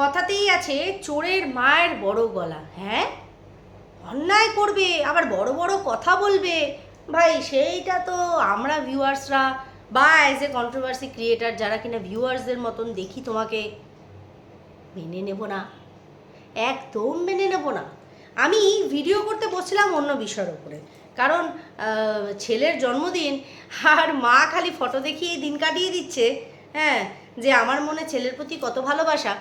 কথাতেই আছে, চোরের মায়ের বড় গলা। হ্যাঁ? অন্যায় করবে, আবার বড় বড় কথা বলবে। ভাই, সেইটা তো আমরা ভিউয়ার্সরা বা অ্যাজ এ কন্ট্রোভার্সি ক্রিয়েটার যারা কিনা ভিউয়ার্সদের মতন দেখি তোমাকে, মেনে নেব না। একদম মেনে নেব না। আমি ভিডিও করতে বসছিলাম অন্য বিষয়ের ওপরে কারণ ছেলের জন্মদিন আর মা খালি ফটো দেখিয়ে দিন কাটিয়ে দিচ্ছে। হ্যাঁ? যে আমার মনে ছেলের প্রতি কত ভালোবাসা।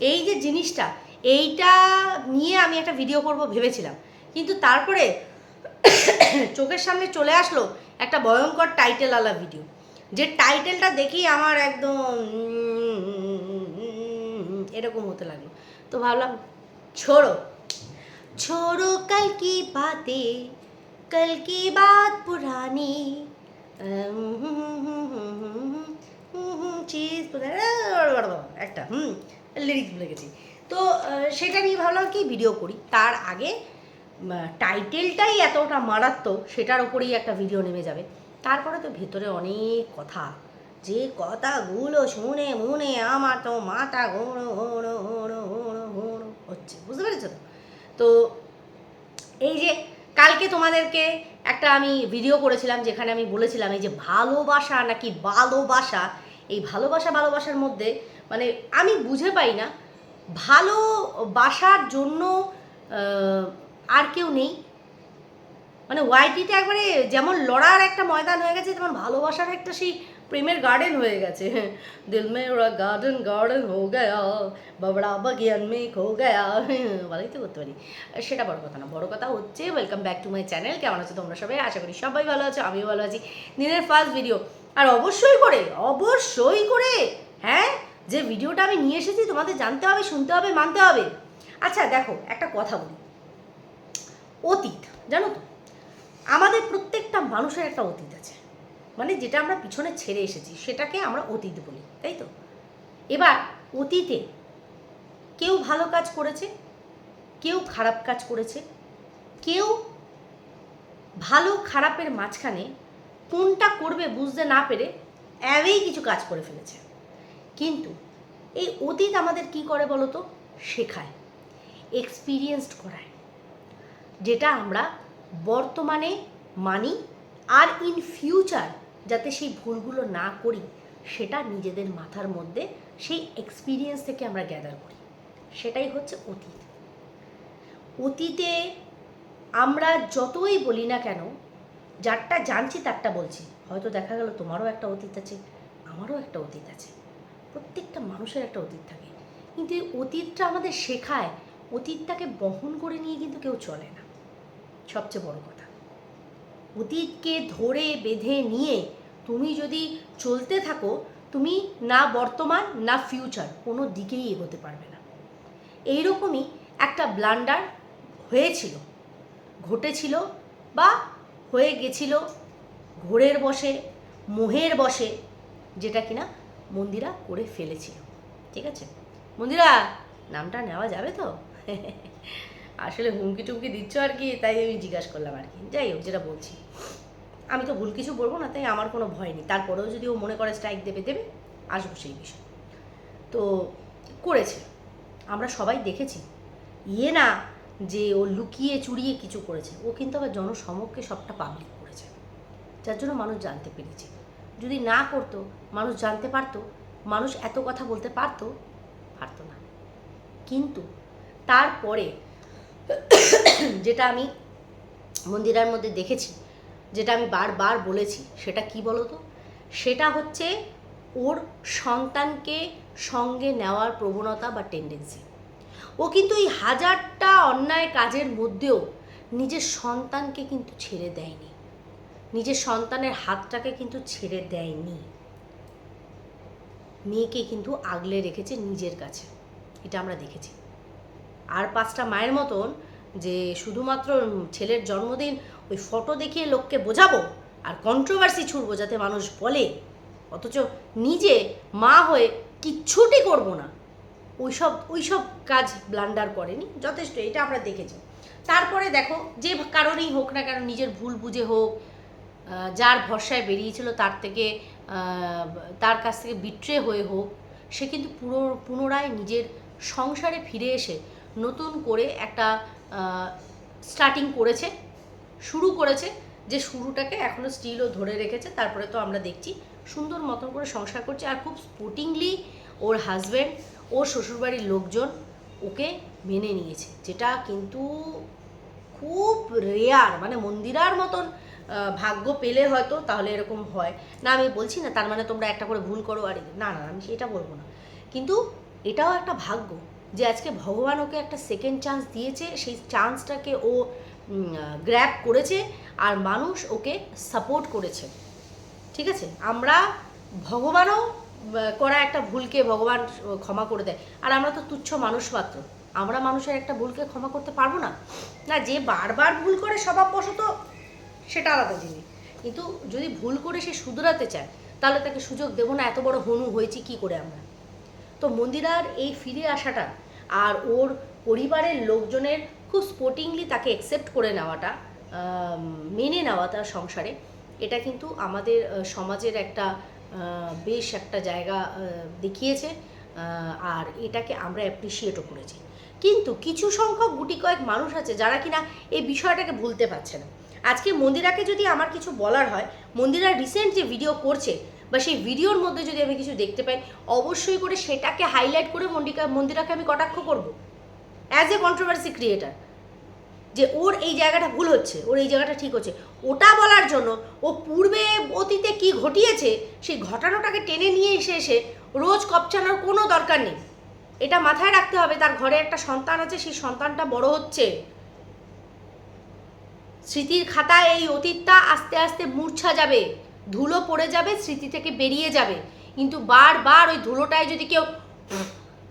এই যে জিনিসটা এইটা নিয়ে আমি একটা ভিডিও করব ভেবেছিলাম কিন্তু তারপরে চোখের সামনে চলে আসলো একটা ভয়ঙ্কর টাইটেল আলা ভিডিও যে টাইটেলটা দেখি আমার একদম এরকম হতে লাগল তো ভাবলাম ছোড়ো ছোড়ো কাল কি বাতে কাল কি বাত পুরানি একটা হুম লিরিক্স ভুলে গেছি। তো সেটা নিয়ে ভাবলাম কি ভিডিও করি। তার আগে টাইটেলটাই এতটা মারাত্মক, সেটার উপরেই একটা ভিডিও নেমে যাবে। তারপরে তো ভেতরে অনেক কথা। যে কথাগুলো শুনে মনে আমার তো মাথা ঘোড়ো ঘোড়ো ঘোড়ো ঘোড়ো ঘোড়ো হচ্ছে। বুঝতে পেরেছ তো? তো, এই যে কালকে তোমাদেরকে একটা আমি ভিডিও করেছিলাম, যেখানে আমি বলেছিলাম এই যে ভালোবাসা নাকি ভালোবাসা? এই ভালোবাসা, ভালোবাসার মধ্যে মানে আমি বুঝে পাই না। ভালোবাসার জন্য আর কেউ নেই। মানে ওয়াইটিটা একবারে যেমন লড়ার একটা ময়দান হয়ে গেছে, তেমন ভালোবাসার একটা সেই প্রেমের গার্ডেন হয়ে গেছে। দিল মে ওরা গার্ডেন গার্ডেন হো গয়া, বাবড়া বাগিয়ান মে খো গয়া। ভালোই তো করতে পারি। সেটা বড় কথা না, বড় কথা হচ্ছে welcome back to my channel কেমন আছো তোমরা সবাই? আশা করি সবাই ভালো আছো, আমিও ভালো আছি। দিনের ফার্স্ট ভিডিও আর অবশ্যই করে অবশ্যই করে হ্যাঁ? যে ভিডিওটা আমি নিয়ে এসেছি, তোমাদের জানতে হবে, শুনতে হবে, মানতে হবে। আচ্ছা দেখো, একটা কথা বলি। অতীত, জানো তো? আমাদের প্রত্যেকটা মানুষের একটা অতীত আছে। মানে যেটা আমরা পিছনে ছেড়ে এসেছি, সেটাকে আমরা অতীত বলি, তাই তো? এবার, অতীতে কেউ ভালো কাজ করেছে, কেউ খারাপ কাজ করেছে, কেউ ভালো খারাপের মাঝখানে কোনটা করবে বুঝতে না পেরে অ্যাবেই কিছু কাজ করে ফেলেছে। কিন্তু এই অতীত আমাদের কি করে বলো তো শেখায় এক্সপিরিয়েন্সড করায়। যেটা আমরা বর্তমানে মানি আর ইন ফিউচার যাতে সেই ভুলগুলো না করি, সেটা নিজেদের মাথার মধ্যে সেই এক্সপিরিয়েন্স থেকে আমরা গ্যাদার করি। সেটাই হচ্ছে অতীত। অতীতে আমরা যতই বলি না কেন, যারটা জানছি তারটা বলছি। হয়তো দেখা গেল তোমারও একটা অতীত আছে, আমারও একটা অতীত আছে। প্রত্যেকটা মানুষের একটা অতীত থাকে। কিন্তু এই অতীতটা আমাদের শেখায়, অতীতটাকে বহন করে নিয়ে কিন্তু কেউ চলে না। সবচেয়ে বড় কথা। অতীতকে ধরে বেঁধে নিয়ে তুমি যদি চলতে থাকো, তুমি না বর্তমান, না ফিউচার কোনো দিকেই এগোতে পারবে না। এইরকমই একটা ব্লান্ডার হয়েছিল, ঘটেছিল বা হয়ে গেছিল ঘোরের বসে, মোহের বসে, যেটা কিনা মন্দিরা করে ফেলেছিল। ঠিক আছে? মন্দিরা, নামটা নেওয়া যাবে তো? আসলে হুমকি টুমকি দিচ্ছ আর কি, তাই আমি জিজ্ঞাসা করলাম আর কি। যাই হোক, যেটা বলছি। আমি তো ভুল কিছু বলব না, তাই আমার কোনো ভয় নেই। তারপরেও যদি ও মনে করে স্ট্রাইক দেবে দেবে, আসব সেই বিষয়। তো করেছে। আমরা সবাই দেখেছি। ইয়ে না যে ও লুকিয়ে চুরিয়ে কিছু করেছে। ও কিন্তু আবার জনসমক্ষে সবটা পাবলিক করেছে। যার জন্য মানুষ জানতে পেরেছে। যদি না করতো, মানুষ জানতে পারতো, মানুষ এত কথা বলতে পারতো পারতো না। কিন্তু তারপরে যেটা আমি মন্দিরের মধ্যে দেখেছি, যেটা আমি বারবার বলেছি, সেটা কি বলো তো সেটা হচ্ছে ওর সন্তানকে সঙ্গে নেওয়ার প্রবণতা বা টেন্ডেন্সি ও কিন্তু এই হাজারটা অন্যায় কাজের মধ্যেও নিজের সন্তানকে কিন্তু ছেড়ে দেয়নি। নিজের সন্তানের হাতটাকে কিন্তু ছেড়ে দেয়নি। মেয়েকে কিন্তু আগলে রেখেছে নিজের কাছে। এটা আমরা দেখেছি। আর পাঁচটা মায়ের মতন যে শুধুমাত্র ছেলের জন্মদিন ওই ফটো দেখিয়ে লোককে বোঝাবো আর কন্ট্রোভার্সি ছুড়বো যাতে মানুষ বলে, অথচ নিজে মা হয়ে কিচ্ছুটি করব না। ওইসব ওইসব কাজ ব্লান্ডার করেনি, যথেষ্ট, এটা আমরা দেখেছি। তারপরে দেখো, যে কারণেই হোক না কেন, নিজের ভুল বুঝে হোক যার ভরসায় বেরিয়েছিল, তার থেকে তার কাছ থেকে বিট্রে হয়ে হোক, সে কিন্তু পুরো, পুনরায় নিজের সংসারে ফিরে এসে নতুন করে একটা স্টার্টিং করেছে, শুরু করেছে, যে শুরুটাকে এখনও স্টিলও ধরে রেখেছে, তারপরে তো আমরা দেখছি সুন্দর মতন করে সংসার করছে, আর খুব স্পোর্টিংলি ওর হাজব্যান্ড ওর শ্বশুরবাড়ির লোকজন ওকে মেনে নিয়েছে, যেটা কিন্তু খুব রেয়ার মানে মন্দিরার মতন ভাগ্য পেলে হয়তো তাহলে এরকম হয়। না, আমি বলছি না, তার মানে তোমরা একটা করে ভুল করো আর না না, আমি সেটা বলব না। কিন্তু এটাও একটা ভাগ্য যে আজকে ভগবান ওকে একটা সেকেন্ড চান্স দিয়েছে, সেই চান্সটাকে ও গ্র্যাব করেছে আর মানুষ ওকে সাপোর্ট করেছে। ঠিক আছে? আমরা ভগবানও করা একটা ভুলকে ভগবান ক্ষমা করে দেয়। আর আমরা তো তুচ্ছ মানুষ মাত্র। আমরা মানুষের একটা ভুলকে ক্ষমা করতে পারব না। না, যে বারবার ভুল করে স্বভাববশত সেটা আলাদা জিনিস। কিন্তু যদি ভুল করে সে শুধরাতে চায়, তাহলে তাকে সুযোগ দেবো না, এত বড় হনু হয়েছি, কি করে আমরা? তো মন্দিরার এই ফিরে আসাটা আর ওর পরিবারের লোকজনের খুব স্পোর্টিংলি তাকে অ্যাকসেপ্ট করে নেওয়াটা মেনে নেওয়া তার সংসারে, এটা কিন্তু আমাদের সমাজের একটা বেশ একটা জায়গা দেখিয়েছে আর এটাকে আমরা অ্যাপ্রিসিয়েটও করেছি। কিন্তু কিছু সংখ্যক গুটি কয়েক মানুষ আছে যারা কিনা এই বিষয়টাকে ভুলতে পারছে না। আজকে মন্দিরাকে যদি আমার কিছু বলার হয়, মন্দিরা রিসেন্ট যে ভিডিও করছে, বা সেই ভিডিওর মধ্যে যদি আমি কিছু দেখতে পাই, অবশ্যই করে সেটাকে হাইলাইট করে মন্দিকা মন্দিরাকে আমি কটাক্ষ করব। অ্যাজ এ কন্ট্রোভার্সি ক্রিয়েটার যে ওর এই জায়গাটা ভুল হচ্ছে, ওর এই জায়গাটা ঠিক হচ্ছে। ওটা বলার জন্য ও পূর্বে অতীতে কি ঘটিয়েছে, সেই ঘটানোটাকে টেনে নিয়ে এসে এসে রোজ কপচানোর কোনো দরকার নেই। এটা মাথায় রাখতে হবে, তার ঘরে একটা সন্তান আছে, সেই সন্তানটা বড় হচ্ছে। স্মৃতির খাতায় এই অতীতটা আস্তে আস্তে মূর্ছা যাবে। ধুলো পড়ে যাবে, স্মৃতি থেকে বেরিয়ে যাবে। কিন্তু বারবার ওই ধুলোটায় যদি কেউ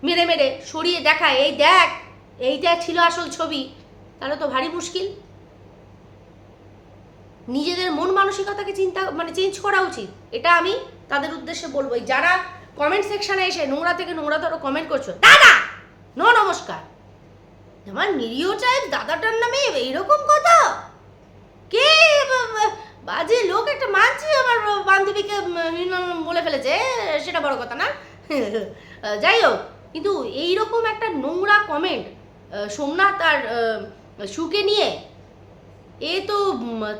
মেরে মেরে সরিয়ে দেখায়, এই দেখ, এইটা ছিল আসল ছবি তাহলে তো ভারী মুশকিল। নিজেদের মন মানসিকতাকে চিন্তা মানে চেঞ্জ করা উচিত। এটা আমি তাদের উদ্দেশ্যে বলব। যারা কমেন্ট সেকশনে এসে নোংরা থেকে নোংরা নোংরাতর কমেন্ট করছ, দাদা! নো নমস্কার। আমার নিরীহ টাইপ দাদাটার নামে এইরকম কথা? বাজে লোক একটা মানছি আমার বান্ধবীকে বলে ফেলেছে, সেটা বড় কথা না। যাই হোক, কিন্তু এইরকম একটা নোংরা কমেন্ট সোমনাথ আর সুকে নিয়ে, এ তো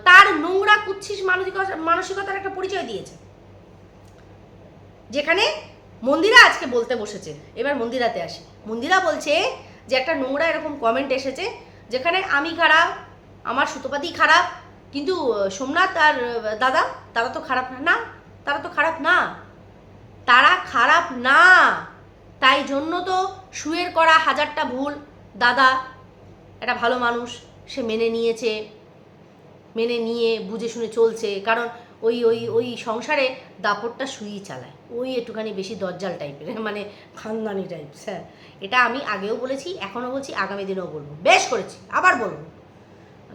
তার নোংরা কুচ্ছিস মানসিকতা, মানসিকতার একটা পরিচয় দিয়েছে। যেখানে মন্দিরা আজকে বলতে বসেছে। এবার মন্দিরাতে আসি। মন্দিরা বলছে যে একটা নোংরা এরকম কমেন্ট এসেছে, যেখানে আমি খারাপ, আমার সুতোপাতি খারাপ কিন্তু সোমনাথ আর দাদা তারা তো খারাপ না। না, তারা তো খারাপ না। তারা খারাপ না। তাই জন্য তো শুয়ের করা হাজারটা ভুল। দাদা, একটা ভালো মানুষ, সে মেনে নিয়েছে। মেনে নিয়ে বুঝে শুনে চলছে। কারণ ওই ওই ওই সংসারে দাপটটা শুই চালায়। ওই একটুখানি বেশি দজ্জাল টাইপের মানে খানদানি টাইপ হ্যাঁ। এটা আমি আগেও বলেছি, এখনও বলছি, আগামী দিনেও বলব। বেশ করেছি, আবার বলব।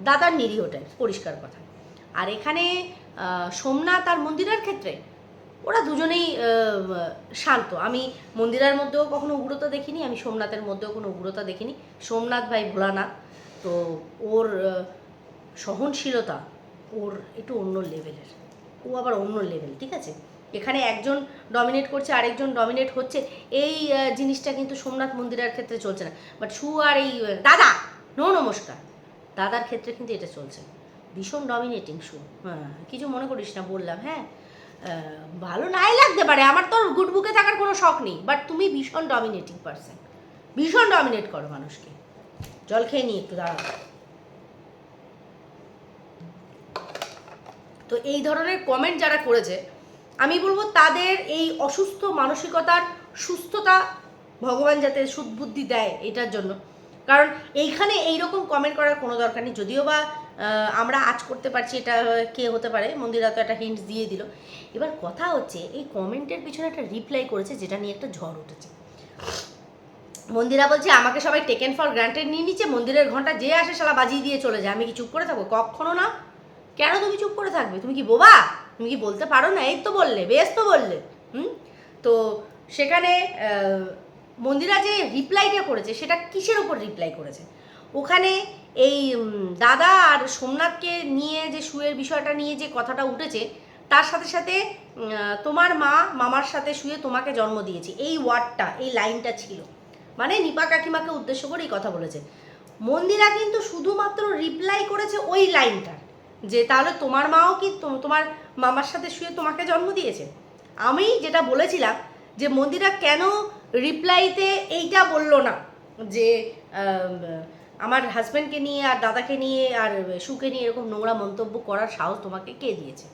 দাদার নিরীহ টাইপ পরিষ্কার কথা। আর এখানে সোমনাথ আর মন্দিরের ক্ষেত্রে ওরা দুজনেই শান্ত। আমি মন্দিরের মধ্যেও কখনো উগ্রতা দেখিনি, আমি সোমনাথের মধ্যেও কোনো উগ্রতা দেখিনি। সোমনাথ ভাই ভোলানাথ, তো ওর সহনশীলতা ওর একটু অন্য লেভেলের ও আবার অন্য লেভেল ঠিক আছে? এখানে একজন ডমিনেট করছে, আরেকজন ডমিনেট হচ্ছে। এই জিনিসটা কিন্তু সোমনাথ মন্দিরের ক্ষেত্রে চলছে না। বাট সু আর এই দাদা! নো, নমস্কার। দাদার ক্ষেত্রে কিন্তু এটা চলছে। ভীষণ ডমিনেটিং শু হ্যাঁ কিছু মনে করিস না, বললাম হ্যাঁ ভালো নাই লাগতে পারে, আমার তো গুড বুকে থাকার কোনো শখ নেই বাট তুমি ভীষণ ডমিনেটিং পারসন ভীষণ ডমিনেট করো মানুষকে। জল খেয়ে নি একটু, দাঁড়াও। তো এই ধরনের কমেন্ট যারা করেছে, আমি বলব তাদের এই অসুস্থ মানসিকতার সুস্থতা ভগবান যাতে সুদবুদ্ধি দেয়, এটার জন্য। কারণ এইখানে এইরকম কমেন্ট করার কোনো দরকার নেই। যদিও বা আমরা আজ করতে পারছি, এটা কে হতে পারে, মন্দিরা তো একটা হিন্টস দিয়ে দিল। এবার কথা হচ্ছে, এই কমেন্টের পিছনে একটা রিপ্লাই করেছে, যেটা নিয়ে একটা ঝড় উঠেছে। মন্দিরা বলছে, আমাকে সবাই টেকেন ফর গ্রান্টেড নিয়ে নিচ্ছে, মন্দিরের ঘণ্টা যে আসে শালা বাজিয়ে দিয়ে চলে যায়। আমি কি চুপ করে থাকব? কখনো না। কেন তুমি চুপ করে থাকবে? তুমি কি বোবা? তুমি কি বলতে পারো না? এই তো বললে, বেশ তো বললে। হুম? তো সেখানে মন্দিরা যে রিপ্লাইটা করেছে, সেটা কিসের ওপর রিপ্লাই করেছে? ওখানে এই দাদা আর সোমনাথকে নিয়ে যে শুয়ের বিষয়টা নিয়ে যে কথাটা উঠেছে, তার সাথে সাথে তোমার মা মামার সাথে শুয়ে তোমাকে জন্ম দিয়েছে। এই ওয়ার্ডটা, এই লাইনটা ছিল। মানে নিপা কাকিমাকে উদ্দেশ্য করে এই কথা বলেছে। মন্দিরা কিন্তু শুধুমাত্র রিপ্লাই করেছে ওই লাইনটার যে তাহলে তোমার মাও কি তোমার মামার সাথে শুয়ে তোমাকে জন্ম দিয়েছে? আমি যেটা বলেছিলাম, যে মন্দিরা কেন রিপ্লাইতে এইটা বলল না যে আমার হাজব্যান্ডকে নিয়ে আর দাদাকে নিয়ে আর সুকে নিয়ে এরকম নোংরা মন্তব্য করার সাহস তোমাকে কে দিয়েছে?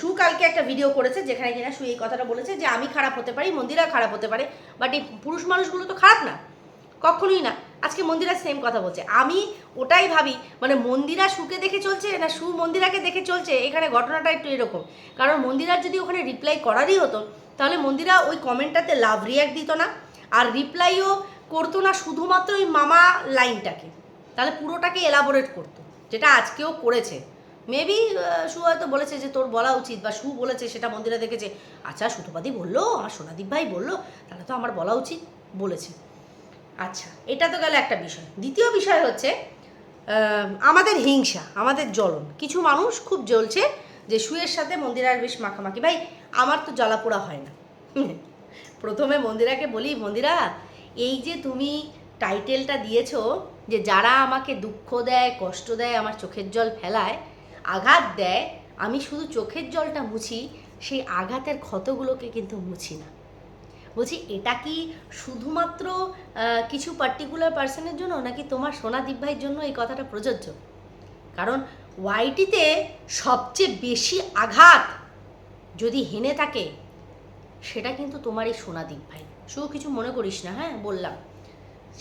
সু কালকে একটা ভিডিও করেছে যেখানে কিনা সু এই কথাটা বলেছে যে, আমি খারাপ হতে পারি, মন্দিরা খারাপ হতে পারে বাট এই পুরুষ মানুষগুলো তো খারাপ না, কখনোই না। আজকে মন্দিরা সেম কথা বলছে। আমি ওটাই ভাবি মানে মন্দিরা সুকে দেখে চলছে না সু মন্দিরাকে দেখে চলছে, এখানে ঘটনাটা একটু এরকম। কারণ মন্দিরার যদি ওখানে রিপ্লাই করারই হতো, তাহলে মন্দিরা ওই কমেন্টটাতে লাভ রিয়াক্ট দিত না, আর রিপ্লাইও করতো না শুধুমাত্র ওই মামা লাইনটাকে তাহলে পুরোটাকে এলাবোরেট করতো, যেটা আজকেও করেছে। মেবি সু হয়তো বলেছে যে তোর বলা উচিত, বা সু বলেছে সেটা মন্দিরা দেখেছে। আচ্ছা সুতোপাদি বলল, আমার সোনাদীপ ভাই বলল, তাহলে তো আমার বলা উচিত বলেছে। আচ্ছা এটা তো গেল একটা বিষয়। দ্বিতীয় বিষয় হচ্ছে আমাদের হিংসা, আমাদের জ্বলন। কিছু মানুষ খুব জ্বলছে যে সুয়ের সাথে মন্দিরার বেশ মাখামাখি। ভাই, আমার তো জ্বলাপোড়া হয় না। প্রথমে মন্দিরাকে বলি, মন্দিরা, এই যে তুমি টাইটেলটা দিয়েছ যে যারা আমাকে দুঃখ দেয়, কষ্ট দেয়, আমার চোখের জল ফেলায়, আঘাত দেয়, আমি শুধু চোখের জলটা মুছি, সেই আঘাতের ক্ষতগুলোকে কিন্তু মুছি না। বলছি, এটা কি শুধুমাত্র কিছু পার্টিকুলার পার্সনের জন্য নাকি তোমার সোনাদীপ ভাইয়ের জন্য এই কথাটা প্রযোজ্য? কারণ ওয়াইটিতে সবচেয়ে বেশি আঘাত যদি হেনে থাকে, সেটা কিন্তু তোমার এই সোনাদীপ ভাই। শুধু কিছু মনে করিস না হ্যাঁ? বললাম।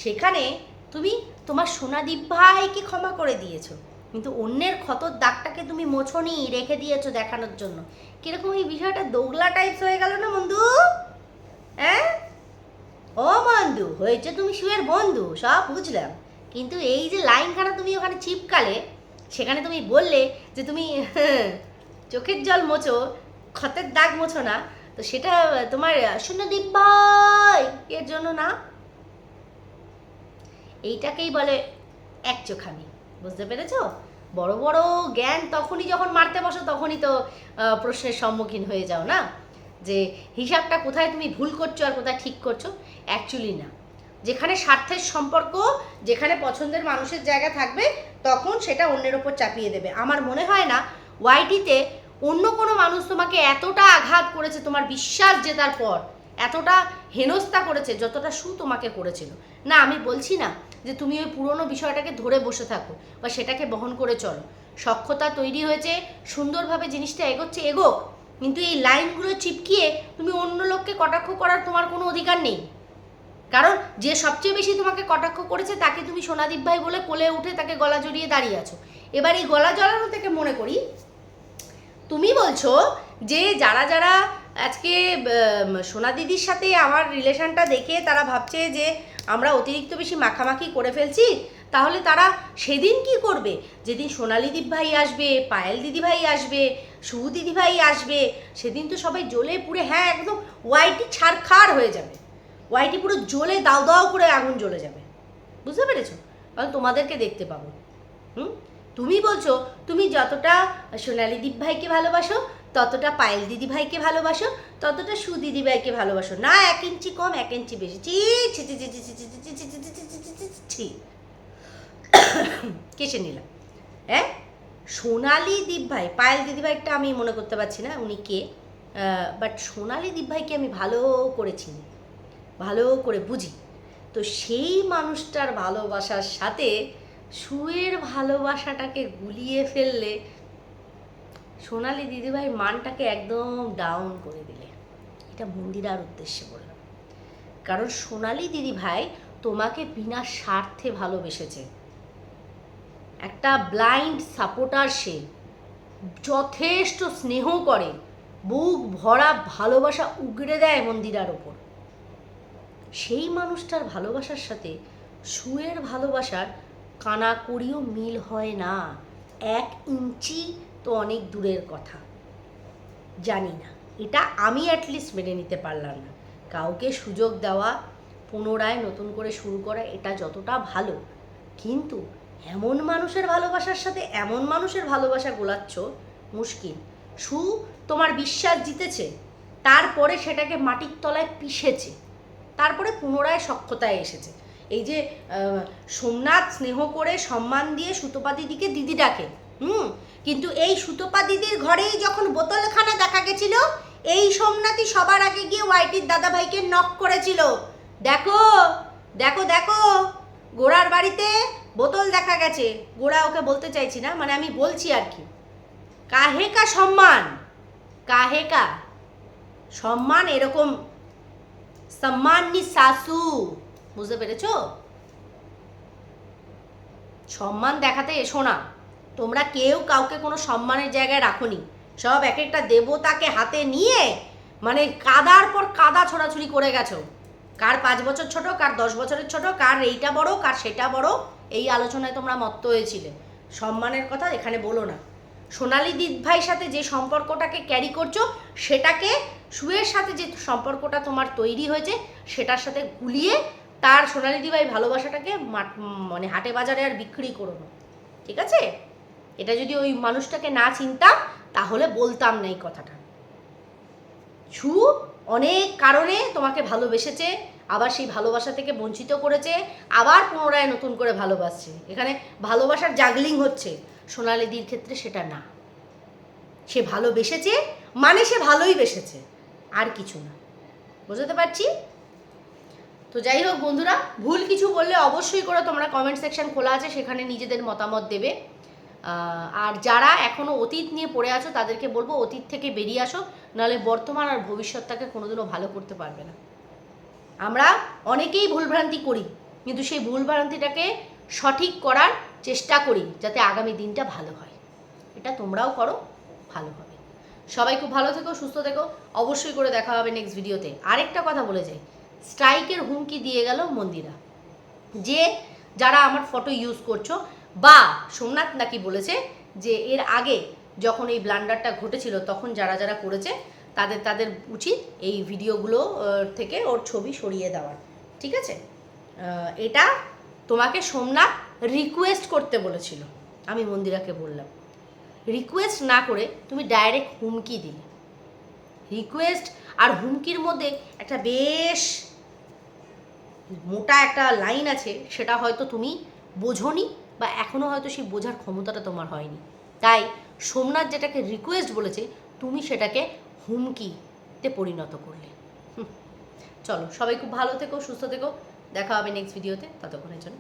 সেখানে তুমি তোমার সোনাদীপ ভাইকে ক্ষমা করে দিয়েছ, কিন্তু অন্যের ক্ষতর দাগটাকে তুমি মোছনি, রেখে দিয়েছ দেখানোর জন্য। কীরকম এই বিষয়টা দোগলা টাইপস হয়ে গেল না বন্ধু? হ্যাঁ? ও বন্ধু, হয়েছে তুমি শিবের বন্ধু, সব বুঝলাম। কিন্তু এই যে লাইনখানা তুমি ওখানে চিপকালে, সেখানে তুমি বললে যে তুমি চোখের জল মোছো, ক্ষতের দাগ মোছো না, তো সেটা তোমার শূন্যদীপ ভাই এর জন্য না? এইটাকেই বলে এক চোখানি, বুঝতে পেরেছ? বড় বড় জ্ঞান তখনই যখন মারতে বসো, তখনই তো প্রশ্নের সম্মুখীন হয়ে যাও না? যে হিসাবটা কোথায় তুমি ভুল করছ আর কোথায় ঠিক করছ অ্যাকচুয়ালি না। যেখানে স্বার্থের সম্পর্ক, যেখানে পছন্দের মানুষের জায়গা থাকবে, তখন সেটা অন্যের ওপর চাপিয়ে দেবে। আমার মনে হয় না ওয়াইটিতে অন্য কোনো মানুষ তোমাকে এতটা আঘাত করেছে, তোমার বিশ্বাস জেতার পর, এতটা হেনস্থা করেছে, যতটা সু তোমাকে করেছিল। না, আমি বলছি না যে তুমি ওই পুরনো বিষয়টাকে ধরে বসে থাকো বা সেটাকে বহন করে চলো। সক্ষতা তৈরি হয়েছে, সুন্দরভাবে জিনিসটা এগোচ্ছে, এগোক। কিন্তু এই লাইনগুলো চিপকিয়ে তুমি অন্য লোককে কটাক্ষ করার তোমার কোনো অধিকার নেই। কারণ যে সবচেয়ে বেশি তোমাকে কটাক্ষ করেছে তাকে তুমি সোনাদীপ ভাই বলে কোলে উঠে তাকে গলা জড়িয়ে দাঁড়িয়ে আছো। এবার এই গলা জড়ানো থেকে মনে করি, তুমি বলছো যে যারা যারা আজকে সোনা দিদির সাথে আমার রিলেশনটা দেখে তারা ভাবছে যে আমরা অতিরিক্ত বেশি মাখামাখি করে ফেলছি, তাহলে তারা সেদিন কি করবে? যেদিন সোনালি দিদি ভাই আসবে, পায়েল দিদি ভাই আসবে শুভ দিদি ভাই আসবে সেদিন তো সবাই জ্বলে পুড়ে হ্যাঁ একদম ওয়াইটি ছাড়খাড় হয়ে যাবে ওয়াইটি পুরো জ্বলে দাও দাও করে আগুন জ্বলে যাবে বুঝতে পেরেছ কারণ তোমাদেরকে দেখতে পাবো হুম তুমি বলছো তুমি যতটা সোনালি দীপ ভাইকে ভালোবাসো ততটা পায়েল দিদি ভাইকে ভালোবাসো ততটা সু দিদি ভাইকে ভালোবাসো না এক ইঞ্চি কম এক ইঞ্চি বেশি ছি ছি ছি ছি ছি ছি ছি ছি ছি ছি ছি ছি ছি ছি ছি ছি ছি কেসে নিলাম হ্যাঁ সোনালি দীপ ভাই পায়েল দিদি ভাইটা আমি মনে করতে পারছি না উনি কে বাট সোনালি দীপ ভাইকে আমি ভালো করে চিনি, ভালো করে বুঝি। তো সেই মানুষটার ভালোবাসার সাথে সুয়ের ভালোবাসাটাকে গুলিয়ে ফেললে সোনালি দিদিভাই মানটাকে একদম ডাউন করে দিলে। এটা মন্দিরার উদ্দেশ্যে বললাম। কারণ সোনালি দিদিভাই তোমাকে বিনা স্বার্থে ভালোবেসেছে। একটা ব্লাইন্ড সাপোর্টার সে যথেষ্ট স্নেহ করে। বুক ভরা ভালোবাসা উগড়ে দেয় মন্দিরার ওপর। সেই মানুষটার ভালোবাসার সাথে সুয়ের ভালোবাসার কানাকড়িও মিল হয় না। এক ইঞ্চি তো অনেক দূরের কথা। জানি না। এটা আমি অ্যাটলিস্ট মেনে নিতে পারলাম না। কাউকে সুযোগ দেওয়া, পুনরায় নতুন করে শুরু করা, এটা যতটা ভালো। কিন্তু এমন মানুষের ভালোবাসার সাথে এমন মানুষের ভালোবাসা গোলাচ্ছ, মুশকিল। সু, তোমার বিশ্বাস জিতেছে, তারপরে সেটাকে মাটির তলায় পিষেছে, তারপরে পুনরায় সক্ষতায় এসেছে। এই যে সোমনাথ স্নেহ করে সম্মান দিয়ে সুতপা দিদিকে দিদি ডাকে, হুম? কিন্তু এই সুতপা দিদির ঘরেই যখন বোতলখানা দেখা গেছিল, এই সোমনাথই সবার আগে গিয়ে ওয়াইটির দাদা ভাইকে নক করেছিল। দেখো দেখো দেখো গোড়ার বাড়িতে বোতল দেখা গেছে। গোড়া ওকে বলতে চাইছি না মানে আমি বলছি আর কি। কাহে কা সম্মান? কাহে কা? সম্মান এরকম সম্মাননি শাশু বুঝতে পেরেছ? সম্মান দেখাতে এসো না। তোমরা কেউ কাউকে কোনো সম্মানের জায়গায় রাখোনি। সব এক একটা দেবতাকে হাতে নিয়ে মানে কাদার পর কাদা ছোড়াছুড়ি করে গেছো। কার পাঁচ বছর ছোট, কার দশ বছরের ছোট, কার এইটা বড়, কার সেটা বড়, এই আলোচনায় তোমরা মত্ত হয়েছিলে। সম্মানের কথা এখানে বলো না। সোনালি দিদ ভাইয়ের সাথে যে সম্পর্কটাকে ক্যারি করছ, সেটাকে সুয়ের সাথে যে সম্পর্কটা তোমার তৈরি হয়েছে, সেটার সাথে গুলিয়ে তার সোনালি দিভাই ভালোবাসাটাকে মানে হাটে বাজারে আর বিক্রি করো না। ঠিক আছে? এটা যদি ওই মানুষটাকে না চিনতাম, তাহলে বলতাম না এই কথাটা। ছু অনেক কারণে তোমাকে ভালোবেসেছে, আবার সেই ভালোবাসা থেকে বঞ্চিত করেছে, আবার পুনরায় নতুন করে ভালোবাসছে। এখানে ভালোবাসার জাগলিং হচ্ছে। সোনালিদির ক্ষেত্রে সেটা না। সে ভালোবেসেছে মানে সে ভালোই বেসেছে, আর কিছু না। বুঝতে পারছি? তো যাই হোক বন্ধুরা, ভুল কিছু বললে অবশ্যই করে তোমরা কমেন্ট সেকশন খোলা আছে, সেখানে নিজেদের মতামত দেবে। আর যারা এখনও অতীত নিয়ে পড়ে আছো, তাদেরকে বলব অতীত থেকে বেরিয়ে আসো। নাহলে বর্তমান আর ভবিষ্যৎটাকে কোনোদিনও ভালো করতে পারবে না। আমরা অনেকেই ভুলভ্রান্তি করি, কিন্তু সেই ভুলভ্রান্তিটাকে সঠিক করার চেষ্টা করি যাতে আগামী দিনটা ভালো হয়। এটা তোমরাও করো, ভালো হবে। সবাই খুব ভালো থেকো, সুস্থ থেকো। অবশ্যই করে দেখা হবে নেক্সট ভিডিওতে। আরেকটা কথা বলে যাই স্ট্রাইকের হুমকি দিয়ে গেল মন্দিরা। যে যারা আমার ফটো ইউজ করছ, বা সোমনাথ নাকি বলেছে যে এর আগে যখন এই ব্লান্ডারটা ঘটেছিল, তখন যারা যারা করেছে, তাদের তাদের উচিত এই ভিডিওগুলো থেকে ওর ছবি সরিয়ে দেওয়ার। ঠিক আছে? এটা তোমাকে সোমনাথ রিকোয়েস্ট করতে বলেছিল, আমি মন্দিরাকে বললাম। রিকোয়েস্ট না করে তুমি ডাইরেক্ট হুমকি দিলে। রিকোয়েস্ট আর হুমকির মধ্যে একটা বেশ মোটা একটা লাইন আছে, সেটা হয়তো তুমি বোঝোনি বা এখনও হয়তো সেই বোঝার ক্ষমতাটা তোমার হয়নি। তাই সোমনাথ যেটাকে রিকোয়েস্ট বলেছে, তুমি সেটাকে হুমকিতে পরিণত করলে। চলো, সবাই খুব ভালো থেকো, সুস্থ থেকো। দেখা হবে নেক্সট ভিডিওতে ততক্ষণের জন্য।